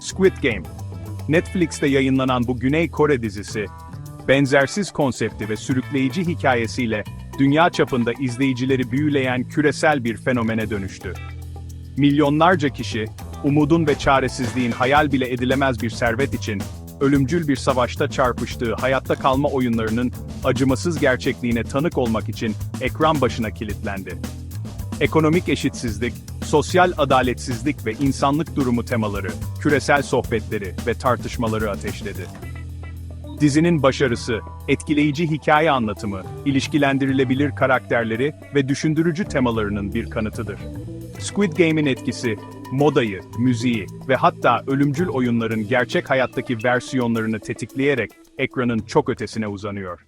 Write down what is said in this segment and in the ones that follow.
Squid Game. Netflix'te yayınlanan bu Güney Kore dizisi, benzersiz konsepti ve sürükleyici hikayesiyle dünya çapında izleyicileri büyüleyen küresel bir fenomene dönüştü. Milyonlarca kişi, umudun ve çaresizliğin hayal bile edilemez bir servet için, ölümcül bir savaşta çarpıştığı hayatta kalma oyunlarının acımasız gerçekliğine tanık olmak için ekran başına kilitlendi. Ekonomik eşitsizlik, sosyal adaletsizlik ve insanlık durumu temaları, küresel sohbetleri ve tartışmaları ateşledi. Dizinin başarısı, etkileyici hikaye anlatımı, ilişkilendirilebilir karakterleri ve düşündürücü temalarının bir kanıtıdır. Squid Game'in etkisi, modayı, müziği ve hatta ölümcül oyunların gerçek hayattaki versiyonlarını tetikleyerek ekranın çok ötesine uzanıyor.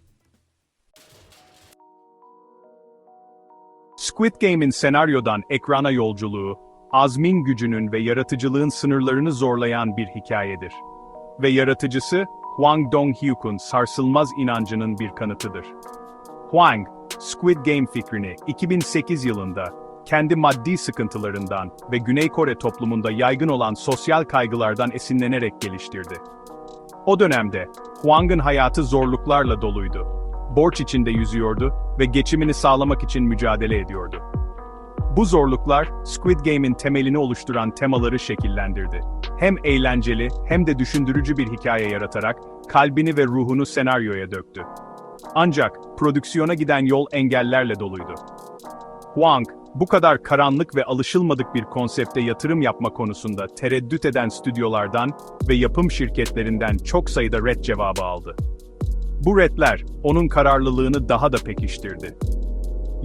Squid Game'in senaryodan ekrana yolculuğu, azmin gücünün ve yaratıcılığın sınırlarını zorlayan bir hikayedir. Ve yaratıcısı, Hwang Dong-hyuk'un sarsılmaz inancının bir kanıtıdır. Hwang, Squid Game fikrini 2008 yılında kendi maddi sıkıntılarından ve Güney Kore toplumunda yaygın olan sosyal kaygılardan esinlenerek geliştirdi. O dönemde, Hwang'ın hayatı zorluklarla doluydu. Borç içinde yüzüyordu ve geçimini sağlamak için mücadele ediyordu. Bu zorluklar, Squid Game'in temelini oluşturan temaları şekillendirdi. Hem eğlenceli hem de düşündürücü bir hikaye yaratarak, kalbini ve ruhunu senaryoya döktü. Ancak, prodüksiyona giden yol engellerle doluydu. Hwang, bu kadar karanlık ve alışılmadık bir konsepte yatırım yapma konusunda tereddüt eden stüdyolardan ve yapım şirketlerinden çok sayıda red cevabı aldı. Bu redler, onun kararlılığını daha da pekiştirdi.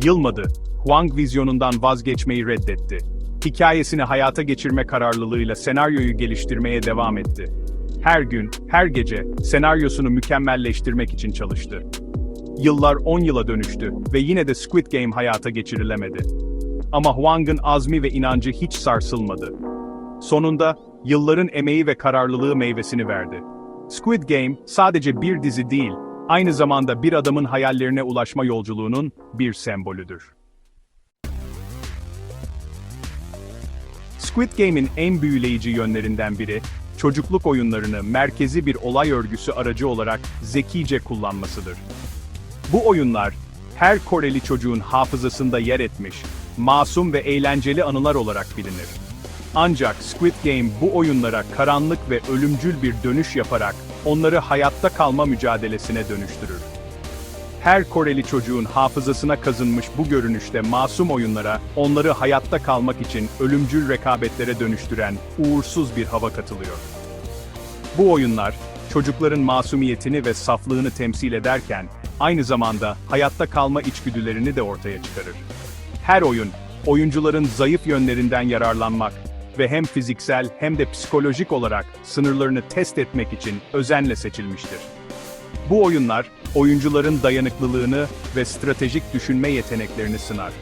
Yılmadı, Hwang vizyonundan vazgeçmeyi reddetti. Hikayesini hayata geçirme kararlılığıyla senaryoyu geliştirmeye devam etti. Her gün, her gece senaryosunu mükemmelleştirmek için çalıştı. Yıllar 10 yıla dönüştü ve yine de Squid Game hayata geçirilemedi. Ama Hwang'ın azmi ve inancı hiç sarsılmadı. Sonunda, yılların emeği ve kararlılığı meyvesini verdi. Squid Game, sadece bir dizi değil, aynı zamanda bir adamın hayallerine ulaşma yolculuğunun bir sembolüdür. Squid Game'in en büyüleyici yönlerinden biri, çocukluk oyunlarını merkezi bir olay örgüsü aracı olarak zekice kullanmasıdır. Bu oyunlar, her Koreli çocuğun hafızasında yer etmiş, masum ve eğlenceli anılar olarak bilinir. Ancak Squid Game bu oyunlara karanlık ve ölümcül bir dönüş yaparak onları hayatta kalma mücadelesine dönüştürür. Her Koreli çocuğun hafızasına kazınmış bu görünüşte masum oyunlara, onları hayatta kalmak için ölümcül rekabetlere dönüştüren uğursuz bir hava katılıyor. Bu oyunlar, çocukların masumiyetini ve saflığını temsil ederken, aynı zamanda hayatta kalma içgüdülerini de ortaya çıkarır. Her oyun, oyuncuların zayıf yönlerinden yararlanmak ve hem fiziksel hem de psikolojik olarak sınırlarını test etmek için özenle seçilmiştir. Bu oyunlar, oyuncuların dayanıklılığını ve stratejik düşünme yeteneklerini sınar.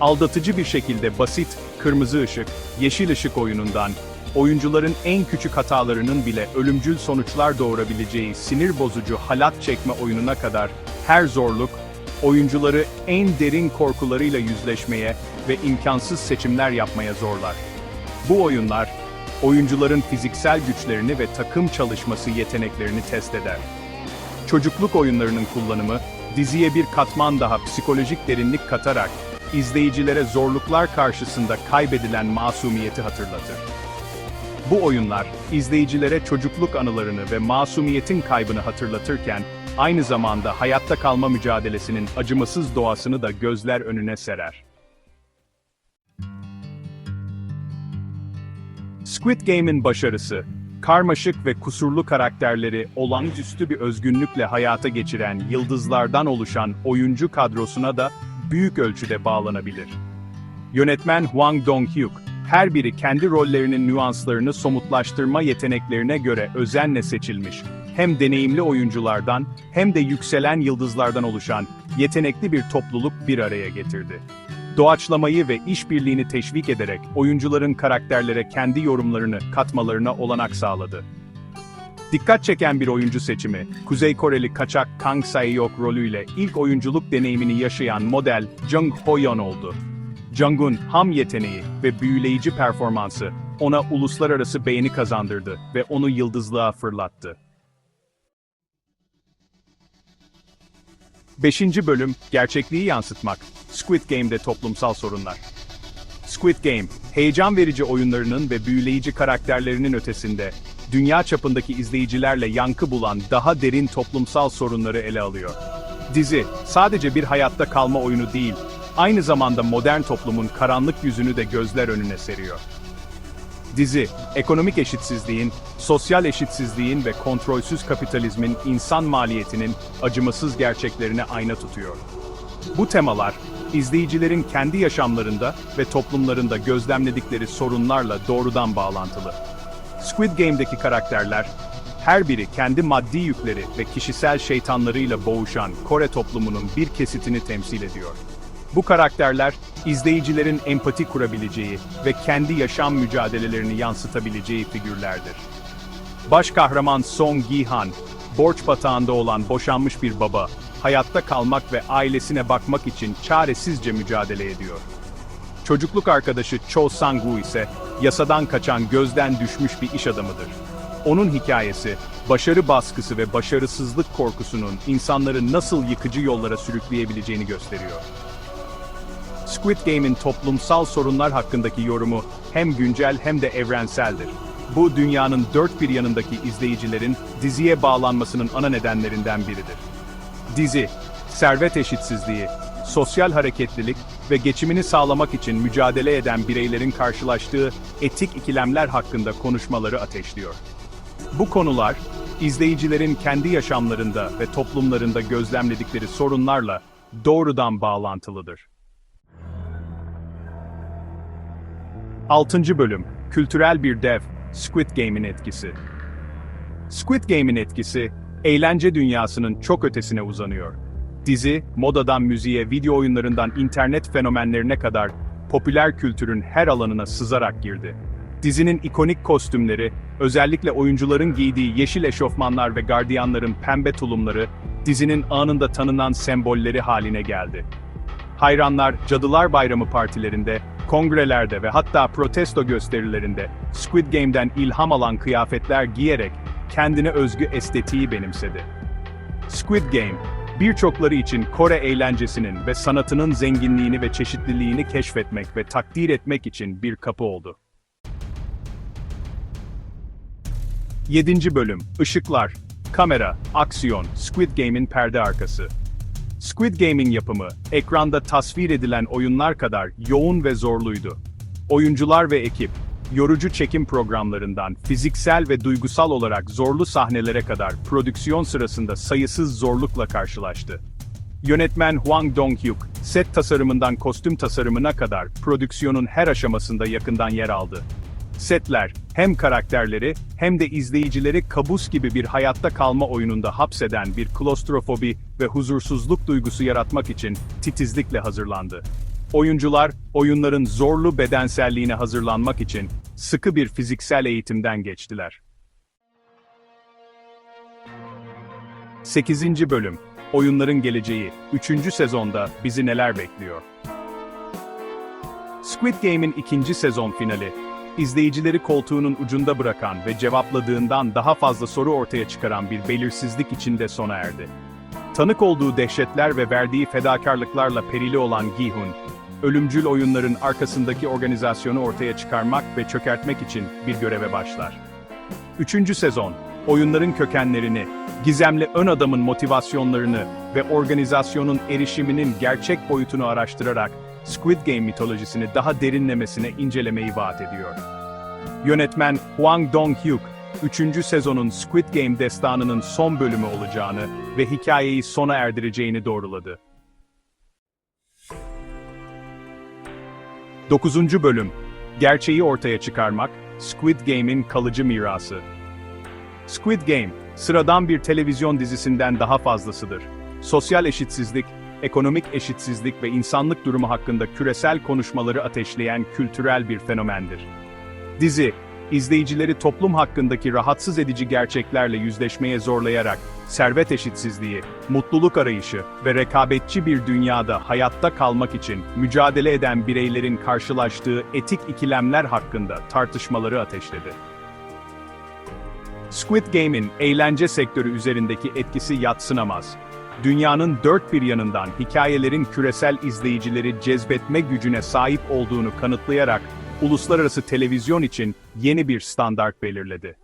Aldatıcı bir şekilde basit, kırmızı ışık, yeşil ışık oyunundan, oyuncuların en küçük hatalarının bile ölümcül sonuçlar doğurabileceği sinir bozucu halat çekme oyununa kadar her zorluk, oyuncuları en derin korkularıyla yüzleşmeye ve imkansız seçimler yapmaya zorlar. Bu oyunlar, oyuncuların fiziksel güçlerini ve takım çalışması yeteneklerini test eder. Çocukluk oyunlarının kullanımı, diziye bir katman daha psikolojik derinlik katarak, izleyicilere zorluklar karşısında kaybedilen masumiyeti hatırlatır. Bu oyunlar, izleyicilere çocukluk anılarını ve masumiyetin kaybını hatırlatırken, aynı zamanda hayatta kalma mücadelesinin acımasız doğasını da gözler önüne serer. Squid Game'in başarısı, karmaşık ve kusurlu karakterleri olağanüstü bir özgünlükle hayata geçiren yıldızlardan oluşan oyuncu kadrosuna da büyük ölçüde bağlanabilir. Yönetmen Hwang Dong-hyuk, her biri kendi rollerinin nüanslarını somutlaştırma yeteneklerine göre özenle seçilmiş, hem deneyimli oyunculardan hem de yükselen yıldızlardan oluşan yetenekli bir topluluk bir araya getirdi. Doğaçlamayı ve işbirliğini teşvik ederek oyuncuların karakterlere kendi yorumlarını katmalarına olanak sağladı. Dikkat çeken bir oyuncu seçimi, Kuzey Koreli kaçak Kang Sae-yok rolüyle ilk oyunculuk deneyimini yaşayan model Jung Ho-yeon oldu. Jung'un ham yeteneği ve büyüleyici performansı, ona uluslararası beğeni kazandırdı ve onu yıldızlığa fırlattı. 5. bölüm Gerçekliği yansıtmak. Squid Game'de toplumsal sorunlar. Squid Game, heyecan verici oyunlarının ve büyüleyici karakterlerinin ötesinde, dünya çapındaki izleyicilerle yankı bulan daha derin toplumsal sorunları ele alıyor. Dizi, sadece bir hayatta kalma oyunu değil, aynı zamanda modern toplumun karanlık yüzünü de gözler önüne seriyor. Dizi, ekonomik eşitsizliğin, sosyal eşitsizliğin ve kontrolsüz kapitalizmin insan maliyetinin acımasız gerçeklerine ayna tutuyor. Bu temalar, izleyicilerin kendi yaşamlarında ve toplumlarında gözlemledikleri sorunlarla doğrudan bağlantılı. Squid Game'deki karakterler, her biri kendi maddi yükleri ve kişisel şeytanlarıyla boğuşan Kore toplumunun bir kesitini temsil ediyor. Bu karakterler, izleyicilerin empati kurabileceği ve kendi yaşam mücadelelerini yansıtabileceği figürlerdir. Baş kahraman Song Gi-han, borç batağında olan boşanmış bir baba, hayatta kalmak ve ailesine bakmak için çaresizce mücadele ediyor. Çocukluk arkadaşı Cho Sang-woo ise yasadan kaçan gözden düşmüş bir iş adamıdır. Onun hikayesi, başarı baskısı ve başarısızlık korkusunun insanları nasıl yıkıcı yollara sürükleyebileceğini gösteriyor. Squid Game'in toplumsal sorunlar hakkındaki yorumu hem güncel hem de evrenseldir. Bu dünyanın dört bir yanındaki izleyicilerin diziye bağlanmasının ana nedenlerinden biridir. Dizi, servet eşitsizliği, sosyal hareketlilik ve geçimini sağlamak için mücadele eden bireylerin karşılaştığı etik ikilemler hakkında konuşmaları ateşliyor. Bu konular, izleyicilerin kendi yaşamlarında ve toplumlarında gözlemledikleri sorunlarla doğrudan bağlantılıdır. 6. Bölüm Kültürel bir dev, Squid Game'in etkisi. Squid Game'in etkisi, eğlence dünyasının çok ötesine uzanıyor. Dizi, modadan müziğe, video oyunlarından internet fenomenlerine kadar popüler kültürün her alanına sızarak girdi. Dizinin ikonik kostümleri, özellikle oyuncuların giydiği yeşil eşofmanlar ve gardiyanların pembe tulumları, dizinin anında tanınan sembolleri haline geldi. Hayranlar Cadılar Bayramı partilerinde, kongrelerde ve hatta protesto gösterilerinde Squid Game'den ilham alan kıyafetler giyerek kendine özgü estetiği benimsedi. Squid Game, birçokları için Kore eğlencesinin ve sanatının zenginliğini ve çeşitliliğini keşfetmek ve takdir etmek için bir kapı oldu. 7. Bölüm Işıklar, Kamera, Aksiyon, Squid Game'in perde arkası. Squid Game'in yapımı, ekranda tasvir edilen oyunlar kadar yoğun ve zorluydu. Oyuncular ve ekip, yorucu çekim programlarından fiziksel ve duygusal olarak zorlu sahnelere kadar prodüksiyon sırasında sayısız zorlukla karşılaştı. Yönetmen Hwang Dong-hyuk, set tasarımından kostüm tasarımına kadar prodüksiyonun her aşamasında yakından yer aldı. Setler, hem karakterleri hem de izleyicileri kabus gibi bir hayatta kalma oyununda hapseden bir klostrofobi ve huzursuzluk duygusu yaratmak için titizlikle hazırlandı. Oyuncular, oyunların zorlu bedenselliğine hazırlanmak için sıkı bir fiziksel eğitimden geçtiler. 8. Bölüm Oyunların Geleceği 3. sezonda bizi neler bekliyor? Squid Game'in ikinci sezon finali, izleyicileri koltuğunun ucunda bırakan ve cevapladığından daha fazla soru ortaya çıkaran bir belirsizlik içinde sona erdi. Tanık olduğu dehşetler ve verdiği fedakarlıklarla perili olan Gi-hun, ölümcül oyunların arkasındaki organizasyonu ortaya çıkarmak ve çökertmek için bir göreve başlar. Üçüncü sezon, oyunların kökenlerini, gizemli ön adamın motivasyonlarını ve organizasyonun erişiminin gerçek boyutunu araştırarak Squid Game mitolojisini daha derinlemesine incelemeyi vaat ediyor. Yönetmen Hwang Dong-hyuk, 3. sezonun Squid Game destanının son bölümü olacağını ve hikayeyi sona erdireceğini doğruladı. 9. Bölüm Gerçeği ortaya çıkarmak, Squid Game'in kalıcı mirası. Squid Game, sıradan bir televizyon dizisinden daha fazlasıdır. Sosyal eşitsizlik, ekonomik eşitsizlik ve insanlık durumu hakkında küresel konuşmaları ateşleyen kültürel bir fenomendir. Dizi, izleyicileri toplum hakkındaki rahatsız edici gerçeklerle yüzleşmeye zorlayarak, servet eşitsizliği, mutluluk arayışı ve rekabetçi bir dünyada hayatta kalmak için mücadele eden bireylerin karşılaştığı etik ikilemler hakkında tartışmaları ateşledi. Squid Game'in eğlence sektörü üzerindeki etkisi yadsınamaz. Dünyanın dört bir yanından hikayelerin küresel izleyicileri cezbetme gücüne sahip olduğunu kanıtlayarak uluslararası televizyon için yeni bir standart belirledi.